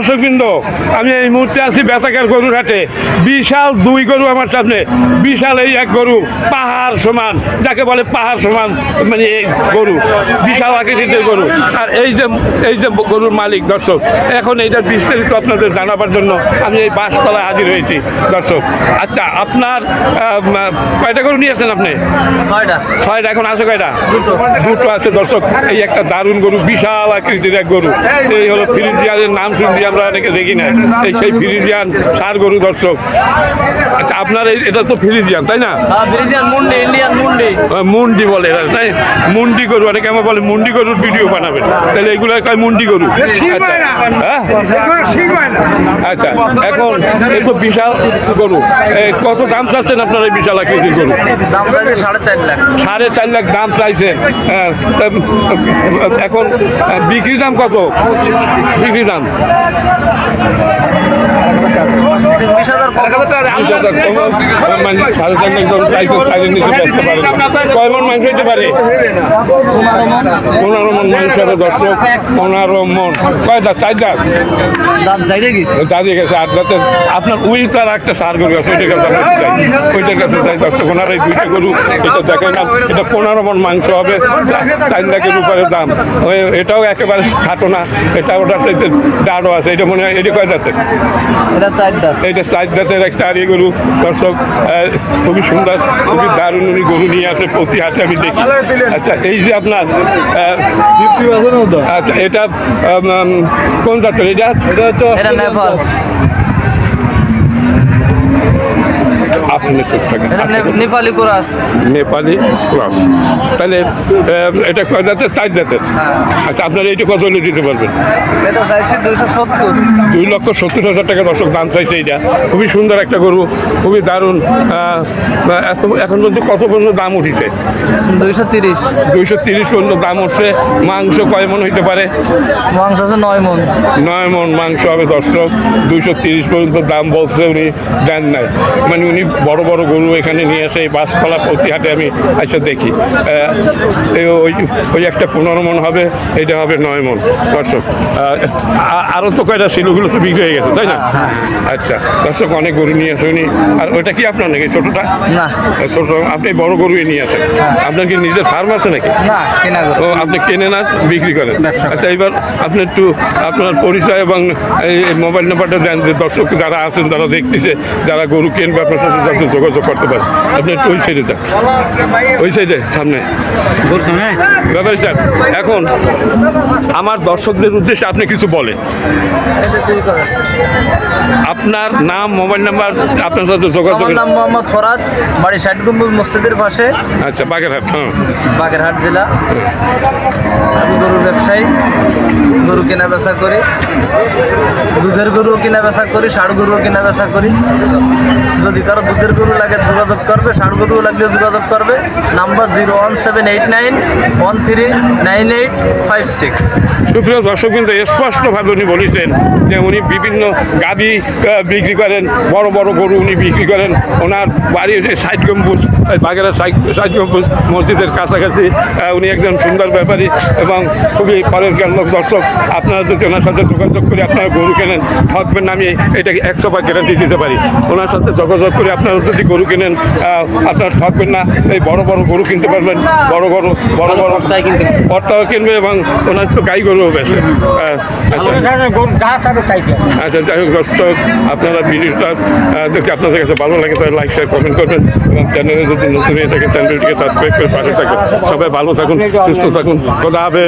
দর্শকবৃন্দ আমি এই মুহূর্তে আছি বেতাকার গরুর হাটে। বিশাল দুই গরু আমার সামনে বিশাল এই এক গরু পাহাড় সমান যাকে বলে পাহাড় সমান মানে এই গরু বিশাল আকৃতির গরু। আর এই যে এই যে গরুর মালিক দর্শক এখন এইটার বিস্তারিত আপনাদের জানাবার জন্য আমি এই বাসতলায় হাজির হয়েছি দর্শক। আচ্ছা আপনার কয়টা গরু নিয়েছেন আপনি? ছয়টা। ছয়টা এখন আছে কয়টা? দুটো। আছে দর্শক এই একটা দারুণ গরু বিশাল আকৃতির এক গরু। এই হলো ফ্রিজিয়ানের নাম শুনছি আমরা অনেকে দেখি না এই সেই ফ্রিজিয়ান সার গরু দর্শক। আচ্ছা আপনার এই এটা তো ফ্রিজিয়ান তাই না? হ্যাঁ মুন্ডি ইন্ডিয়ান মুন্ডি। মুন্ডি বলে তাই? মুন্ডি গরু অনেকে আমার বলে মুন্ডি গরুর ভিডিও বানাবেন। তাহলে এগুলো কয় মুন্ডি গরু? আচ্ছা হ্যাঁ আচ্ছা এখন এই তো বিশাল গরু। কত দাম চাচ্ছেন আপনার এই বিশাল আকৃতির গরু? দাম সাড়ে চার লাখ। সাড়ে চার লাখ দাম চাইছে হ্যাঁ, এখন বিক্রি দাম কত? বিক্রি দাম? ハハハハ! কয় মন মাংস মন দর্শক মন কয় আপনার উইল তার একটা সার গরু আছে ওইটার কাছে আমরা চাই ওইটার কাছে চাই এই দুইটা গরু এটা দেখেন না এটা পনেরো মন মাংস হবে চার লাখের উপরে দাম এটাও একেবারে খাটো না এটা ওটার চাইতে আছে এটা মনে হয় এটা কয় এটা চার দাম এইটা চার দাঁতের একটা আড়িয়ে গরু। দর্শক আহ, খুবই সুন্দর খুবই দারুণ উনি গরু নিয়ে আসে প্রতি হাতে আমি দেখি। আচ্ছা এই যে আপনার আহ, আচ্ছা এটা কোন জাতের? এটা? এটা হচ্ছে এটা নেপাল। আপনি চুপ থাকেন। নেপালি কোরাস। নেপালি ক্রস। তাহলে এটা কয় জাতের? চার জাতের। আচ্ছা আপনার এইটা কত হলে দিতে পারবেন? এটা চাইছি দুইশো সত্তর। দুই লক্ষ সত্তর হাজার টাকা দর্শক দাম চাইছে এইটা। খুবই সুন্দর একটা গরু খুবই দারুণ। এখন পর্যন্ত কত পর্যন্ত দাম উঠিছে? দুইশো তিরিশ। দুইশো তিরিশ পর্যন্ত দাম উঠছে। মাংস কয় মন হইতে পারে? মাংস আছে নয় মন। নয় মন মাংস হবে দর্শক। দুইশো তিরিশ পর্যন্ত দাম বলছে উনি দেন নাই। মানে উনি বড় বড় গরু এখানে নিয়ে আসে এই বাসপালা প্রতি হাটে আমি আচ্ছা দেখি। ওই ওই একটা পনেরো মন হবে এটা হবে নয় মন। দর্শক আরও তো কয়টা ছিল ওগুলো তো বিক্রি হয়ে গেছে তাই না? আচ্ছা দর্শক অনেক গরু নিয়ে আসে উনি আর ওইটা কি আপনার নাকি ছোটোটা? না। ছোট আপনি বড় গরুই নিয়ে আসেন। আপনার কি নিজের ফার্ম আছে নাকি? না কেনা ও আপনি কেনে না বিক্রি করেন। আচ্ছা এবার আপনি একটু আপনার পরিচয় এবং এই মোবাইল নাম্বারটা দেন যে দর্শক যারা আছেন তারা দেখতেছে যারা গরু কিনবে আপনার সাথে যাতে যোগাযোগ করতে পারে আপনি একটু ওই সাইডে যান। ওই সাইডে সামনে। ব্যাপারী স্যার এখন আমার দর্শকদের উদ্দেশ্যে আপনি কিছু বলেন। আপনার নাম মোবাইল নাম্বার আপনার সাথে যোগাযোগ নাম মোহাম্মদ ফরাদ বাড়ি ষাট গম্বুজ মসজিদের পাশে। আচ্ছা বাগেরহাট হ্যাঁ। বাগেরহাট জেলা। আমি গরুর ব্যবসায়ী গরু কেনা বেচা করি। দুধের গরুও কেনা বেচা করি ষাড় গরুও কেনা বেচা করি। যদি কারও দুধের গরু লাগে যোগাযোগ করবে ষাড় গরু লাগলে যোগাযোগ করবে। Number zero one seven eight nine one three nine eight five six. সুপ্রিয় দর্শক কিন্তু স্পষ্টভাবে উনি বলেছেন যে উনি বিভিন্ন গাবি বিক্রি করেন, বড় বড় গরু উনি বিক্রি করেন। ওনার বাড়ি হচ্ছে ষাট গম্বুজ বাগেরা ষাট গম্বুজ মসজিদের কাছাকাছি। উনি একজন সুন্দর ব্যাপারী এবং খুবই পরের লোক, দর্শক। আপনারা যদি ওনার সাথে যোগাযোগ করে আপনারা গরু কেনেন ঠকবেন আমি এটাকে একশো বার গ্যারান্টি দিতে পারি। ওনার সাথে যোগাযোগ করে আপনারা যদি গরু কেনেন আপনারা ঠকবেন না। এই বড় বড় গরু কিনতে পারবেন বড় গরু বড় বড় তাই কিনবে এবং ওনার তো গাই গরুও বেছে আচ্ছা। যাই হোক দর্শক আপনারা ভিডিওটা দেখে আপনাদের কাছে ভালো লাগে তাহলে লাইক শেয়ার কমেন্ট করবেন এবং চ্যানেলে যদি নতুন হয়ে থাকে চ্যানেলটিকে সাবস্ক্রাইব করে পাশে থাকবেন সবাই ভালো থাকুন সুস্থ থাকুন। খোদা হবে